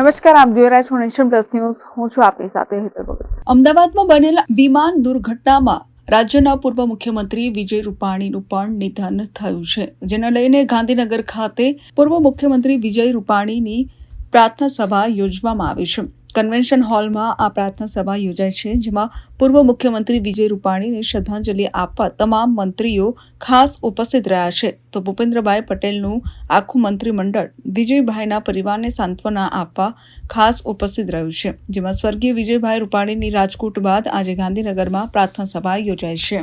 નમસ્કાર, આપ જોઈ રહ્યા છો નેશન પ્લસ ન્યૂઝ. હું છું આપની સાથે હેતલ ભગત. અમદાવાદમાં બનેલા વિમાન દુર્ઘટનામાં રાજ્યના પૂર્વ મુખ્યમંત્રી વિજય રૂપાણીનું પણ નિધન થયું છે, જેને લઈને ગાંધીનગર ખાતે પૂર્વ મુખ્યમંત્રી વિજય રૂપાણીની પ્રાર્થના સભા યોજવામાં આવી છે. કન્વેન્શન હોલમાં આ પ્રાર્થના સભા યોજાય છે, જેમાં પૂર્વ મુખ્યમંત્રી વિજય રૂપાણીને શ્રદ્ધાંજલિ આપવા તમામ મંત્રીઓ ખાસ ઉપસ્થિત રહ્યા છે. તો ભૂપેન્દ્રભાઈ પટેલનું આખું મંત્રીમંડળ વિજયભાઈના પરિવારને સાંત્વના આપવા ખાસ ઉપસ્થિત રહ્યું છે, જેમાં સ્વર્ગીય વિજયભાઈ રૂપાણીની રાજકોટ બાદ આજે ગાંધીનગરમાં પ્રાર્થના સભા યોજાય છે.